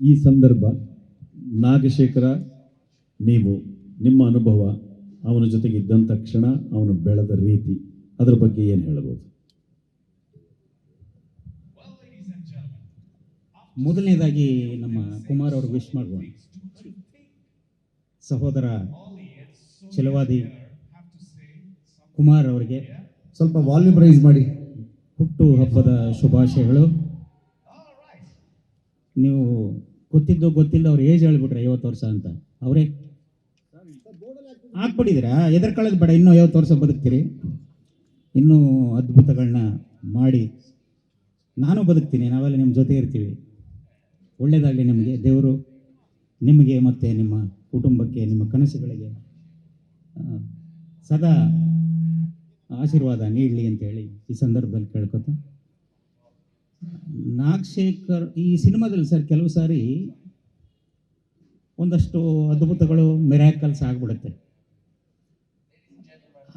ಈ ಸಂದರ್ಭ ನಾಗಶೇಖರ ನೀವು ನಿಮ್ಮ ಅನುಭವ ಅವನ ಜೊತೆಗೆ ಇದ್ದಂಥ ಕ್ಷಣ ಅವನು ಬೆಳೆದ ರೀತಿ. ಅದರ ಬಗ್ಗೆ ಏನು ಹೇಳ್ಬೋದು? ಮೊದಲನೇದಾಗಿ ನಮ್ಮ ಕುಮಾರ್ ಅವರು ವಿಶ್ ಮಾಡುವ. ಸಹೋದರ ಚಲವಾದಿ ಕುಮಾರ್ ಅವರಿಗೆ ಸ್ವಲ್ಪ ವಾಲ್ಯೂಮ್ ರೈಸ್ ಮಾಡಿ. ಹುಟ್ಟು ಹಬ್ಬದ ಶುಭಾಶಯಗಳು. ನೀವು ಗೊತ್ತಿದ್ದು ಗೊತ್ತಿಲ್ಲ, ಅವ್ರ ಏಜ್ ಹೇಳ್ಬಿಟ್ರೆ ಐವತ್ತು ವರ್ಷ ಅಂತ. ಅವರೇ, ಹಾಕ್ಬಿಟ್ಟಿದ್ದೀರಾ? ಎದರ್ಕೊಳ್ಳೋದು ಬೇಡ, ಇನ್ನೂ ಐವತ್ತು ವರ್ಷ ಬದುಕ್ತೀರಿ. ಇನ್ನೂ ಅದ್ಭುತಗಳನ್ನ ಮಾಡಿ. ನಾನು ಬದುಕ್ತೀನಿ, ನಾವೆಲ್ಲ ನಿಮ್ಮ ಜೊತೆ ಇರ್ತೀವಿ. ಒಳ್ಳೆಯದಾಗಲಿ ನಿಮಗೆ, ದೇವರು ನಿಮಗೆ ಮತ್ತು ನಿಮ್ಮ ಕುಟುಂಬಕ್ಕೆ, ನಿಮ್ಮ ಕನಸುಗಳಿಗೆ ಸದಾ ಆಶೀರ್ವಾದ ನೀಡಲಿ ಅಂತೇಳಿ ಈ ಸಂದರ್ಭದಲ್ಲಿ ಕೇಳ್ಕೊತ ನಾಗಶೇಖರ್, ಈ ಸಿನಿಮಾದಲ್ಲಿ ಸರ್ ಕೆಲವು ಸಾರಿ ಒಂದಷ್ಟು ಅದ್ಭುತಗಳು, ಮೆರಾಕಲ್ಸ್ ಆಗ್ಬಿಡುತ್ತೆ.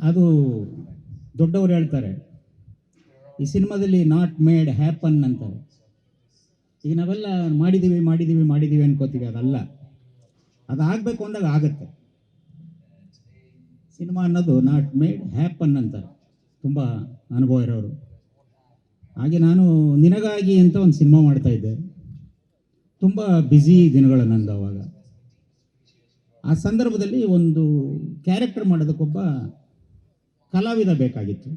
ಅದು ದೊಡ್ಡವರು ಹೇಳ್ತಾರೆ, ಈ ಸಿನಿಮಾದಲ್ಲಿ ನಾಟ್ ಮೇಡ್ ಹ್ಯಾಪನ್ ಅಂತಾರೆ. ಈಗ ನಾವೆಲ್ಲ ಮಾಡಿದ್ದೀವಿ ಮಾಡಿದ್ದೀವಿ ಮಾಡಿದ್ದೀವಿ ಅನ್ಕೋತೀವಿ, ಅದಲ್ಲ. ಅದಾಗಬೇಕು ಅಂದಾಗ ಆಗುತ್ತೆ. ಸಿನಿಮಾ ಅನ್ನೋದು ನಾಟ್ ಮೇಡ್ ಹ್ಯಾಪನ್ ಅಂತಾರೆ. ತುಂಬ ಅನುಭವ ಇರೋರು. ಹಾಗೆ ನಾನು ನಿನಗಾಗಿ ಅಂತ ಒಂದು ಸಿನಿಮಾ ಮಾಡ್ತಾ ಇದ್ದೆ. ತುಂಬ ಬ್ಯುಸಿ ದಿನಗಳು ನಂದು ಅವಾಗ. ಆ ಸಂದರ್ಭದಲ್ಲಿ ಒಂದು ಕ್ಯಾರೆಕ್ಟರ್ ಮಾಡೋದಕ್ಕೊಬ್ಬ ಕಲಾವಿದ ಬೇಕಾಗಿತ್ತು.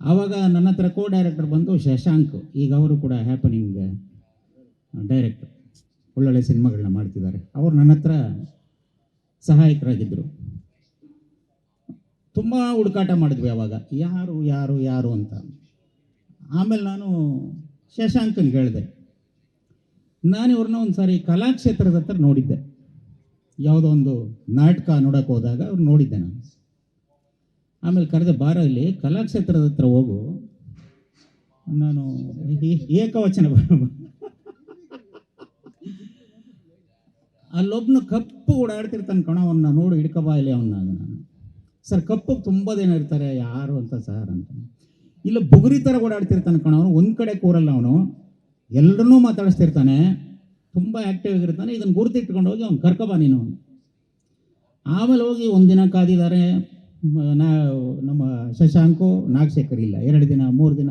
ಆವಾಗ ನನ್ನ ಹತ್ರ ಕೋ ಡೈರೆಕ್ಟರ್ ಬಂದು ಶಶಾಂಕ್, ಈಗ ಅವರು ಕೂಡ ಹ್ಯಾಪನಿಂಗ್ ಡೈರೆಕ್ಟರ್ ಒಳ್ಳೊಳ್ಳೆ ಸಿನಿಮಾಗಳನ್ನ ಮಾಡ್ತಿದ್ದಾರೆ. ಅವರು ನನ್ನ ಹತ್ರ ಸಹಾಯಕರಾಗಿದ್ದರು ತುಂಬ ಹುಡುಕಾಟ ಮಾಡಿದ್ವಿ ಅವಾಗ. ಯಾರು ಯಾರು ಯಾರು ಅಂತ. ಆಮೇಲೆ ನಾನು ಶಶಾಂಕನ್ಗೆ ಹೇಳಿದೆ, ನಾನು ಇವ್ರನ್ನ ಒಂದು ಸಾರಿ ಕಲಾಕ್ಷೇತ್ರದ ಹತ್ರ ನೋಡಿದ್ದೆ. ಯಾವುದೋ ಒಂದು ನಾಟಕ ನೋಡೋಕೆ ಹೋದಾಗ ಅವ್ರು ನೋಡಿದ್ದೆ ನಾನು. ಆಮೇಲೆ ಕರೆದ, ಬಾರ ಇಲ್ಲಿ ಕಲಾಕ್ಷೇತ್ರದ ಹತ್ರ ಹೋಗು. ನಾನು ಏಕವಚನ ಅಲ್ಲೊಬ್ನು ಕಪ್ಪು ಓಡಾಡ್ತಿರ್ತಾನೆ ಕಣ ಅವನ್ನ ನೋಡಿ ಹಿಡ್ಕಬಾ ಇಲ್ಲಿ ಅವನ್ನ ನಾನು. ಸರ್, ಕಪ್ಪು ತುಂಬ ಜನ ಇರ್ತಾರೆ, ಯಾರು ಅಂತ ಸರ್ ಅಂತ. ಇಲ್ಲ ಬುಗುರಿ ಥರ ಓಡಾಡ್ತಿರ್ತಾನೆ ಕಣ ಅವನು. ಒಂದು ಕಡೆ ಕೂರಲ್ಲ ಅವನು. ಎಲ್ಲರನ್ನೂ ಮಾತಾಡಿಸ್ತಿರ್ತಾನೆ. ತುಂಬ ಆ್ಯಕ್ಟಿವ್ ಆಗಿರ್ತಾನೆ. ಇದನ್ನು ಗುರುತಿಟ್ಕೊಂಡು ಹೋಗಿ ಅವ್ನು ಕರ್ಕೊಬಾ ನೀನು. ಆಮೇಲೆ ಹೋಗಿ ಒಂದಿನ ಕಾದಿದ್ದಾರೆ ನಾ ನಮ್ಮ ಶಶಾಂಕು, ನಾಗಶೇಖರ್ ಇಲ್ಲ. ಎರಡು ದಿನ, ಮೂರು ದಿನ.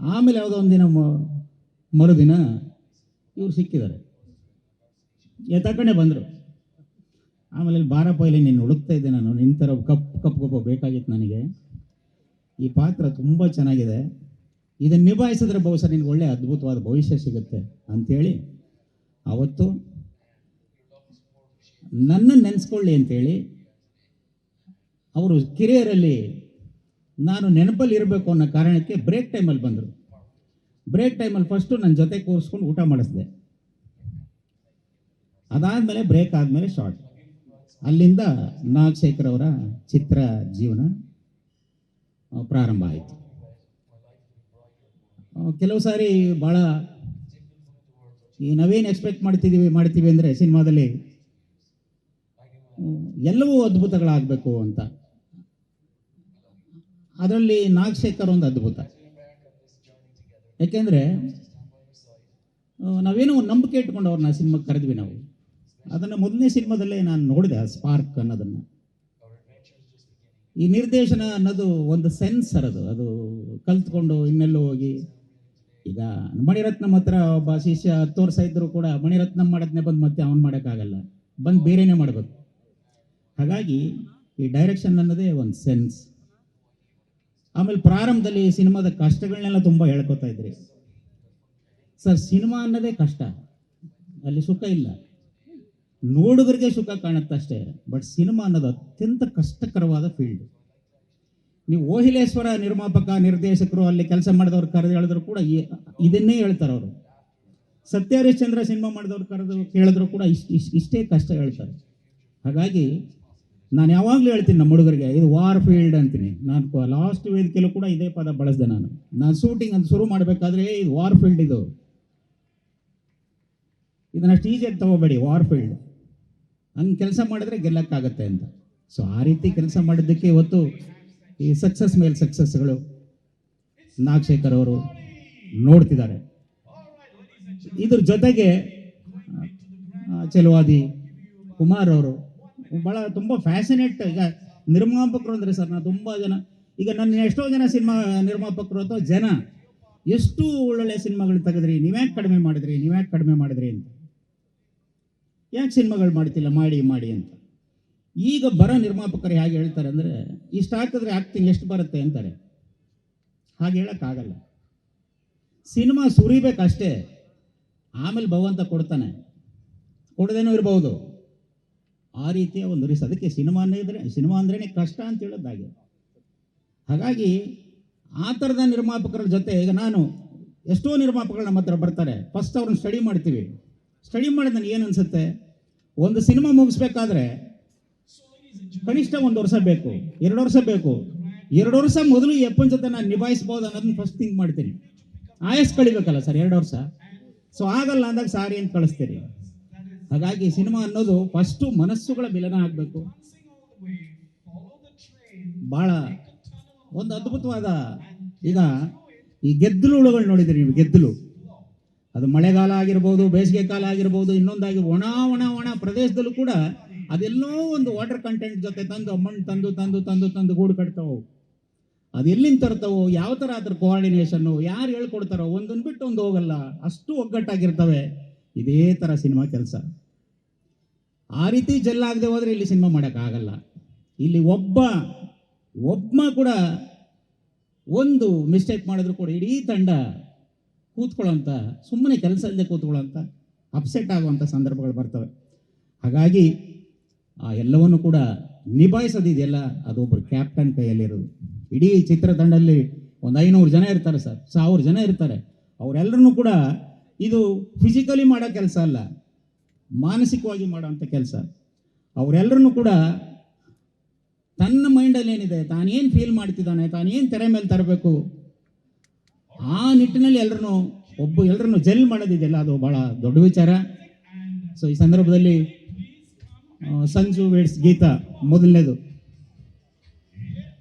ಆಮೇಲೆ ಯಾವುದೋ ಒಂದು ದಿನ ಮರುದಿನ ಇವ್ರು ಸಿಕ್ಕಿದ್ದಾರೆ. ಎತ್ತಕಣೆ ಬಂದರು. ಆಮೇಲೆ ಬಾರಪ್ಪ, ಇಲ್ಲಿ ನೀನು ಹುಡುಕ್ತಾ ಇದ್ದೆ ನಾನು. ಥರ ಕಪ್ ಕಪ್ ಕಪ್ಪು ಬೇಕಾಗಿತ್ತು ನನಗೆ. ಈ ಪಾತ್ರ ತುಂಬ ಚೆನ್ನಾಗಿದೆ. ಇದನ್ನು ನಿಭಾಯಿಸಿದ್ರೆ ಬಹುಶಃ ನಿನಗೆ ಒಳ್ಳೆ ಅದ್ಭುತವಾದ ಭವಿಷ್ಯ ಸಿಗುತ್ತೆ ಅಂಥೇಳಿ ಅವತ್ತು ನನ್ನ ನೆನೆಸ್ಕೊಳ್ಳಿ ಅಂತೇಳಿ ಅವರು ಕಿರಿಯರಲ್ಲಿ ನಾನು ನೆನಪಲ್ಲಿ ಇರಬೇಕು ಅನ್ನೋ ಕಾರಣಕ್ಕೆ ಬ್ರೇಕ್ ಟೈಮಲ್ಲಿ ಬಂದರು. ಬ್ರೇಕ್ ಟೈಮಲ್ಲಿ ಫಸ್ಟು ನನ್ನ ಜೊತೆ ಕೂರಿಸ್ಕೊಂಡು ಊಟ ಮಾಡಿಸಿದೆ. ಅದಾದಮೇಲೆ ಬ್ರೇಕ್ ಆದಮೇಲೆ ಶಾರ್ಟ್ ಅಲ್ಲಿಂದ ನಾಗಶೇಖರ್ ಅವರ ಚಿತ್ರ ಜೀವನ ಪ್ರಾರಂಭ ಆಯಿತು. ಕೆಲವು ಸಾರಿ ಭಾಳ ಈ ನಾವೇನು ಎಕ್ಸ್ಪೆಕ್ಟ್ ಮಾಡ್ತಿದ್ದೀವಿ ಮಾಡ್ತೀವಿ ಅಂದರೆ ಸಿನಿಮಾದಲ್ಲಿ ಎಲ್ಲವೂ ಅದ್ಭುತಗಳಾಗಬೇಕು ಅಂತ. ಅದರಲ್ಲಿ ನಾಗಶೇಖರ್ ಒಂದು ಅದ್ಭುತ. ಯಾಕೆಂದರೆ ನಾವೇನೋ ನಂಬಿಕೆ ಇಟ್ಕೊಂಡು ಅವ್ರನ್ನ ಸಿನಿಮಾಗೆ ಕರೆದ್ವಿ ನಾವು. ಅದನ್ನು ಮೊದಲನೇ ಸಿನಿಮಾದಲ್ಲೇ ನಾನು ನೋಡಿದೆ, ಆ ಸ್ಪಾರ್ಕ್ ಅನ್ನೋದನ್ನು. ಈ ನಿರ್ದೇಶನ ಅನ್ನೋದು ಒಂದು ಸೆನ್ಸರ್ ಅದು. ಅದು ಕಲ್ತ್ಕೊಂಡು ಇನ್ನೆಲ್ಲೋ ಹೋಗಿ. ಈಗ ಮಣಿರತ್ನಂ ಹತ್ರ ಒಬ್ಬ ಶಿಷ್ಯ ಹತ್ತು ವರ್ಷ ಕೂಡ ಮಣಿರತ್ನಂ ಮಾಡೋದನ್ನೇ ಬಂದು ಮತ್ತೆ ಅವ್ನು ಮಾಡೋಕ್ಕಾಗಲ್ಲ. ಬಂದು ಬೇರೆನೇ ಮಾಡಬೇಕು. ಹಾಗಾಗಿ ಈ ಡೈರೆಕ್ಷನ್ ಅನ್ನೋದೇ ಒಂದು ಸೆನ್ಸ್. ಆಮೇಲೆ ಪ್ರಾರಂಭದಲ್ಲಿ ಸಿನಿಮಾದ ಕಷ್ಟಗಳನ್ನೆಲ್ಲ ತುಂಬ ಹೇಳ್ಕೊತಾ ಇದ್ರಿ. ಸರ್, ಸಿನಿಮಾ ಅನ್ನೋದೇ ಕಷ್ಟ. ಅಲ್ಲಿ ಸುಖ ಇಲ್ಲ. ನೋಡುಗರಿಗೆ ಸುಖ ಕಾಣುತ್ತೆ ಅಷ್ಟೇ. ಬಟ್ ಸಿನಿಮಾ ಅನ್ನೋದು ಅತ್ಯಂತ ಕಷ್ಟಕರವಾದ ಫೀಲ್ಡ್ ನೀವು ಓಹಿಲೇಶ್ವರ ನಿರ್ಮಾಪಕ, ನಿರ್ದೇಶಕರು ಅಲ್ಲಿ ಕೆಲಸ ಮಾಡಿದವ್ರು ಕರೆದು ಹೇಳಿದ್ರು ಕೂಡ ಇದನ್ನೇ ಹೇಳ್ತಾರೆ ಅವರು. ಸತ್ಯ ಹರಿಶ್ಚಂದ್ರ ಸಿನಿಮಾ ಮಾಡಿದವ್ರು ಕರೆದು ಕೇಳಿದ್ರು ಕೂಡ ಇಷ್ಟು ಇಷ್ಟು ಇಷ್ಟೇ ಕಷ್ಟ ಹೇಳ್ತಾರೆ. ಹಾಗಾಗಿ ನಾನು ಯಾವಾಗಲೂ ಹೇಳ್ತೀನಿ ನಮ್ಮ ಹುಡುಗರಿಗೆ, ಇದು ವಾರ್ ಫೀಲ್ಡ್ ಅಂತೀನಿ. ನಾನು ಲಾಸ್ಟ್ ವೇದಿಕೆಯಲ್ಲೂ ಕೂಡ ಇದೇ ಪದ ಬಳಸಿದೆ ನಾನು. ನಾನು ಶೂಟಿಂಗ್ ಅಂತ ಶುರು ಮಾಡಬೇಕಾದ್ರೆ ಇದು ವಾರ್ ಫೀಲ್ಡ್ ಇದು. ಇದನ್ನ ಅಷ್ಟು ಈಸಿಯಾಗಿ ತಗೋಬೇಡಿ ವಾರ್ ಫೀಲ್ಡ್ ಹಂಗೆ ಕೆಲಸ ಮಾಡಿದ್ರೆ ಗೆಲ್ಲಕ್ಕಾಗತ್ತೆ ಅಂತ. ಸೊ ಆ ರೀತಿ ಕೆಲಸ ಮಾಡಿದ್ದಕ್ಕೆ ಇವತ್ತು ಈ ಸಕ್ಸಸ್ ಮೇಲೆ ಸಕ್ಸಸ್ಗಳು ನಾಗಶೇಖರ್ ಅವರು ನೋಡ್ತಿದ್ದಾರೆ. ಇದ್ರ ಜೊತೆಗೆ ಚೆಲುವಾದಿ ಕುಮಾರ್ ಅವರು ಭಾಳ ತುಂಬ ಫ್ಯಾಸಿನೇಟ್ ಈಗ ನಿರ್ಮಾಪಕರು ಅಂದರೆ ಸರ್ ನಾನು ತುಂಬ ಜನ, ಈಗ ನನ್ನ ಎಷ್ಟೋ ಜನ ಸಿನಿಮಾ ನಿರ್ಮಾಪಕರು ಅಥವಾ ಜನ ಎಷ್ಟು ಒಳ್ಳೊಳ್ಳೆ ಸಿನಿಮಾಗಳು ತೆಗೆದ್ರಿ, ನೀವ್ಯಾಕೆ ಕಡಿಮೆ ಮಾಡಿದ್ರಿ, ನೀವ್ಯಾಕೆ ಕಡಿಮೆ ಮಾಡಿದ್ರಿ ಅಂತ. ಯಾಕೆ ಸಿನಿಮಾಗಳು ಮಾಡ್ತಿಲ್ಲ, ಮಾಡಿ ಮಾಡಿ ಅಂತ. ಈಗ ಬರ ನಿರ್ಮಾಪಕರು ಹೇಗೆ ಹೇಳ್ತಾರೆ ಅಂದರೆ, ಇಷ್ಟು ಹಾಕಿದ್ರೆ ಆ್ಯಕ್ಟಿಂಗ್ ಎಷ್ಟು ಬರುತ್ತೆ ಅಂತಾರೆ. ಹಾಗೆ ಹೇಳೋಕ್ಕಾಗಲ್ಲ ಸಿನಿಮಾ ಸುರಿಬೇಕಷ್ಟೇ. ಆಮೇಲೆ ಭಗವಂತ ಕೊಡ್ತಾನೆ. ಕೊಡದೇನೂ ಇರ್ಬೋದು. ಆ ರೀತಿಯ ಒಂದು ರೀಸ್ ಅದಕ್ಕೆ ಸಿನಿಮಾ ಇದ್ರೆ ಸಿನಿಮಾ ಅಂದ್ರೇ ಕಷ್ಟ ಅಂತ ಹೇಳೋದಾಗೆ ಹಾಗಾಗಿ ಆ ಥರದ ನಿರ್ಮಾಪಕರ ಜೊತೆ ಈಗ ನಾನು ಎಷ್ಟೋ ನಿರ್ಮಾಪಕರು ನಮ್ಮ ಹತ್ರ ಬರ್ತಾರೆ. ಫಸ್ಟ್ ಅವ್ರನ್ನ ಸ್ಟಡಿ ಮಾಡ್ತೀವಿ. ಸ್ಟಡಿ ಮಾಡಿದ ನನಗೆ ಏನು ಅನಿಸುತ್ತೆ? ಒಂದು ಸಿನಿಮಾ ಮುಗಿಸ್ಬೇಕಾದ್ರೆ ಕನಿಷ್ಠ ಒಂದು ವರ್ಷ ಬೇಕು, ಎರಡು ವರ್ಷ ಬೇಕು. ಎರಡು ವರ್ಷ ಮೊದಲು ಈ ಅಪ್ಪನ ಜೊತೆ ನಾನು ನಿಭಾಯಿಸ್ಬೋದು ಅನ್ನೋದನ್ನ ಫಸ್ಟ್ ಥಿಂಕ್ ಮಾಡ್ತೀನಿ. ಆಯಸ್ ಕಳಿಬೇಕಲ್ಲ ಸರ್ ಎರಡು ವರ್ಷ. ಸೊ ಆಗಲ್ಲ ಅಂದಾಗ ಸಾರಿ ಅಂತ ಕಳಿಸ್ತೀರಿ. ಹಾಗಾಗಿ ಸಿನಿಮಾ ಅನ್ನೋದು ಫಸ್ಟು ಮನಸ್ಸುಗಳ ಮಿಲನ ಆಗಬೇಕು. ಭಾಳ ಒಂದು ಅದ್ಭುತವಾದ ಈಗ ಈ ಗೆದ್ದಲು ಹುಳುಗಳು ನೋಡಿದ್ರಿ ನೀವು, ಗೆದ್ದಲು. ಅದು ಮಳೆಗಾಲ ಆಗಿರ್ಬೋದು, ಬೇಸಿಗೆ ಕಾಲ ಆಗಿರ್ಬೋದು, ಇನ್ನೊಂದಾಗಿ ಒಣ ಒಣ ಒಣ ಪ್ರದೇಶದಲ್ಲೂ ಕೂಡ ಅದೆಲ್ಲೋ ಒಂದು ವಾಟರ್ ಕಂಟೆಂಟ್ ಜೊತೆ ತಂದು ಮಣ್ಣು ತಂದು ತಂದು ತಂದು ತಂದು ಗೂಡು ಕಟ್ತಾವು. ಅದೆಲ್ಲಿಂದ ತರ್ತಾವೋ, ಯಾವ ಥರ ಅದ್ರ ಕೋಆರ್ಡಿನೇಷನ್ನು ಯಾರು ಹೇಳ್ಕೊಡ್ತಾರೋ ಒಂದನ್ನು ಬಿಟ್ಟು ಒಂದು ಹೋಗಲ್ಲ. ಅಷ್ಟು ಒಗ್ಗಟ್ಟಾಗಿರ್ತವೆ. ಇದೇ ಥರ ಸಿನಿಮಾ ಕೆಲಸ. ಆ ರೀತಿ ಜಲ್ಲಾಗದೆ ಹೋದರೆ ಇಲ್ಲಿ ಸಿನಿಮಾ ಮಾಡೋಕ್ಕಾಗಲ್ಲ. ಇಲ್ಲಿ ಒಬ್ಬ ಒಬ್ಬ ಕೂಡ ಒಂದು ಮಿಸ್ಟೇಕ್ ಮಾಡಿದ್ರು ಕೂಡ ಇಡೀ ತಂಡ ಕೂತ್ಕೊಳ್ಳೋಂಥ ಸುಮ್ಮನೆ ಕೆಲಸ ಇಲ್ಲದೆ ಕೂತ್ಕೊಳ್ಳೋಂಥ ಅಪ್ಸೆಟ್ ಆಗುವಂಥ ಸಂದರ್ಭಗಳು ಬರ್ತವೆ. ಹಾಗಾಗಿ ಆ ಎಲ್ಲವನ್ನು ಕೂಡ ನಿಭಾಯಿಸೋದಿದೆಯಲ್ಲ ಅದು ಒಬ್ಬರು ಕ್ಯಾಪ್ಟನ್ ಕೈಯಲ್ಲಿರೋದು. ಇಡೀ ಚಿತ್ರತಂಡದಲ್ಲಿ ಒಂದು ಐನೂರು ಜನ ಇರ್ತಾರೆ ಸರ್, ಸಾವಿರ ಜನ ಇರ್ತಾರೆ. ಅವರೆಲ್ಲರೂ ಕೂಡ ಇದು ಫಿಸಿಕಲಿ ಮಾಡೋ ಕೆಲಸ ಅಲ್ಲ, ಮಾನಸಿಕವಾಗಿ ಮಾಡೋವಂಥ ಕೆಲಸ. ಅವರೆಲ್ಲರೂ ಕೂಡ ತನ್ನ ಮೈಂಡಲ್ಲಿ ಏನಿದೆ ತಾನೇನು ಫೀಲ್ ಮಾಡ್ತಿದ್ದಾನೆ ತಾನೇನು ತೆರೆ ಮೇಲೆ ತರಬೇಕು, ಆ ನಿಟ್ಟಿನಲ್ಲಿ ಎಲ್ಲರೂ ಒಬ್ಬ ಎಲ್ಲರನ್ನು ಜೆಲ್ ಮಾಡೋದಿದೆಯಲ್ಲ, ಅದು ಭಾಳ ದೊಡ್ಡ ವಿಚಾರ. ಸೊ ಈ ಸಂದರ್ಭದಲ್ಲಿ ಸಂಜು ವೇಡ್ಸ್ ಗೀತಾ ಮೊದಲನೇದು.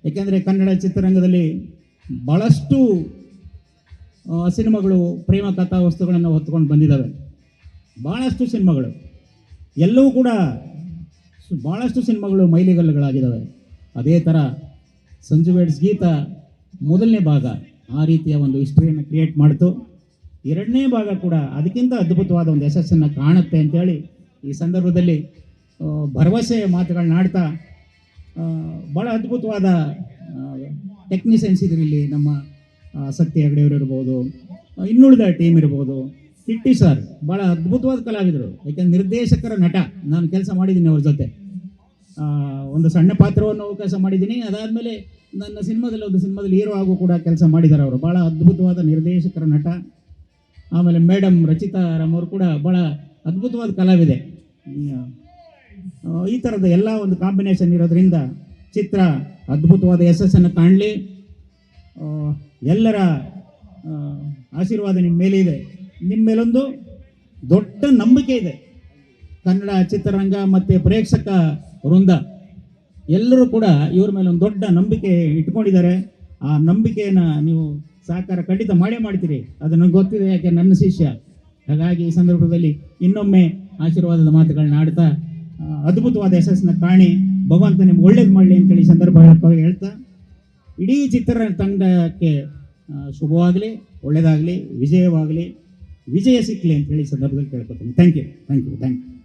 ಏಕೆಂದರೆ ಕನ್ನಡ ಚಿತ್ರರಂಗದಲ್ಲಿ ಭಾಳಷ್ಟು ಸಿನಿಮಾಗಳು, ಪ್ರೇಮ ಕಥಾ ವಸ್ತುಗಳನ್ನು ಹೊತ್ಕೊಂಡು ಬಂದಿದ್ದಾವೆ ಭಾಳಷ್ಟು ಸಿನಿಮಾಗಳು. ಎಲ್ಲವೂ ಕೂಡ ಭಾಳಷ್ಟು ಸಿನಿಮಾಗಳು ಮೈಲಿಗಲ್ಲುಗಳಾಗಿದ್ದಾವೆ ಅದೇ ಥರ ಸಂಜು ವೇಡ್ಸ್ ಗೀತ ಮೊದಲನೇ ಭಾಗ ಆ ರೀತಿಯ ಒಂದು ಹಿಸ್ಟ್ರಿಯನ್ನು ಕ್ರಿಯೇಟ್ ಮಾಡಿತು. ಎರಡನೇ ಭಾಗ ಕೂಡ ಅದಕ್ಕಿಂತ ಅದ್ಭುತವಾದ ಒಂದು ಯಶಸ್ಸನ್ನು ಕಾಣುತ್ತೆ ಅಂತೇಳಿ ಈ ಸಂದರ್ಭದಲ್ಲಿ ಭರವಸೆಯ ಮಾತುಗಳನ್ನ ಆಡ್ತಾ ಭಾಳ ಅದ್ಭುತವಾದ ಟೆಕ್ನಿಷಿಯನ್ಸ್ ಇದ್ರು ಇಲ್ಲಿ ನಮ್ಮ ಸತ್ಯ ಹೆಗಡೆಯವರು ಇರ್ಬೋದು ಇನ್ನುಳಿದ ಟೀಮ್ ಇರ್ಬೋದು. ಕಿಟ್ಟಿ ಸರ್ ಭಾಳ ಅದ್ಭುತವಾದ ಕಲಾವಿದರು. ಯಾಕೆಂದ್ರೆ ನಿರ್ದೇಶಕರ ನಟ, ನಾನು ಕೆಲಸ ಮಾಡಿದ್ದೀನಿ ಅವ್ರ ಜೊತೆ. ಒಂದು ಸಣ್ಣ ಪಾತ್ರವನ್ನು ಅವಕಾಶ ಮಾಡಿದ್ದೀನಿ. ಅದಾದಮೇಲೆ ನನ್ನ ಸಿನಿಮಾದಲ್ಲಿ ಒಂದು ಸಿನಿಮಾದಲ್ಲಿ ಹೀರೋ ಆಗೂ ಕೂಡ ಕೆಲಸ ಮಾಡಿದ್ದಾರೆ ಅವರು. ಭಾಳ ಅದ್ಭುತವಾದ ನಿರ್ದೇಶಕರ ನಟ. ಆಮೇಲೆ ಮೇಡಮ್ ರಚಿತಾ ರಾಮ್ ಅವರು ಕೂಡ ಭಾಳ ಅದ್ಭುತವಾದ ಕಲಾವಿದೆ. ಈ ಥರದ ಎಲ್ಲ ಒಂದು ಕಾಂಬಿನೇಷನ್ ಇರೋದ್ರಿಂದ ಚಿತ್ರ ಅದ್ಭುತವಾದ ಯಶಸ್ಸನ್ನು ಕಾಣಲಿ. ಎಲ್ಲರ ಆಶೀರ್ವಾದ ನಿಮ್ಮ ಮೇಲೆ ಇದೆ. ನಿಮ್ಮ ಮೇಲೊಂದು ದೊಡ್ಡ ನಂಬಿಕೆ ಇದೆ. ಕನ್ನಡ ಚಿತ್ರರಂಗ ಮತ್ತು ಪ್ರೇಕ್ಷಕ ವೃಂದ, ಎಲ್ಲರೂ ಕೂಡ ಇವ್ರ ಮೇಲೆ ಒಂದು ದೊಡ್ಡ ನಂಬಿಕೆ ಇಟ್ಕೊಂಡಿದ್ದಾರೆ. ಆ ನಂಬಿಕೆಯನ್ನು ನೀವು ಸಹಕಾರ ಖಂಡಿತ ಮಾಡೇ ಮಾಡ್ತೀರಿ. ಅದು ನನಗೆ ಗೊತ್ತಿದೆ, ಯಾಕೆ ನನ್ನ ಶಿಷ್ಯ. ಹಾಗಾಗಿ ಈ ಸಂದರ್ಭದಲ್ಲಿ ಇನ್ನೊಮ್ಮೆ ಆಶೀರ್ವಾದದ ಮಾತುಗಳನ್ನ ಆಡ್ತಾ ಅದ್ಭುತವಾದ ಯಶಸ್ಸನ್ನ ಕಾಣಿ ಭಗವಂತ ನಿಮ್ಗೆ ಒಳ್ಳೇದು ಮಾಡಲಿ ಅಂತೇಳಿ ಸಂದರ್ಭ ಹೇಳ್ತಾ, ಇಡೀ ಚಿತ್ರ ತಂಡಕ್ಕೆ ಶುಭವಾಗಲಿ ಒಳ್ಳೆಯದಾಗಲಿ ವಿಜಯವಾಗಲಿ, ವಿಜಯ ಸಿಕ್ಕಲಿ ಅಂತೇಳಿ ಸಂದರ್ಭದಲ್ಲಿ ಕೇಳ್ಕೊತೀನಿ. Thank you thank you thank you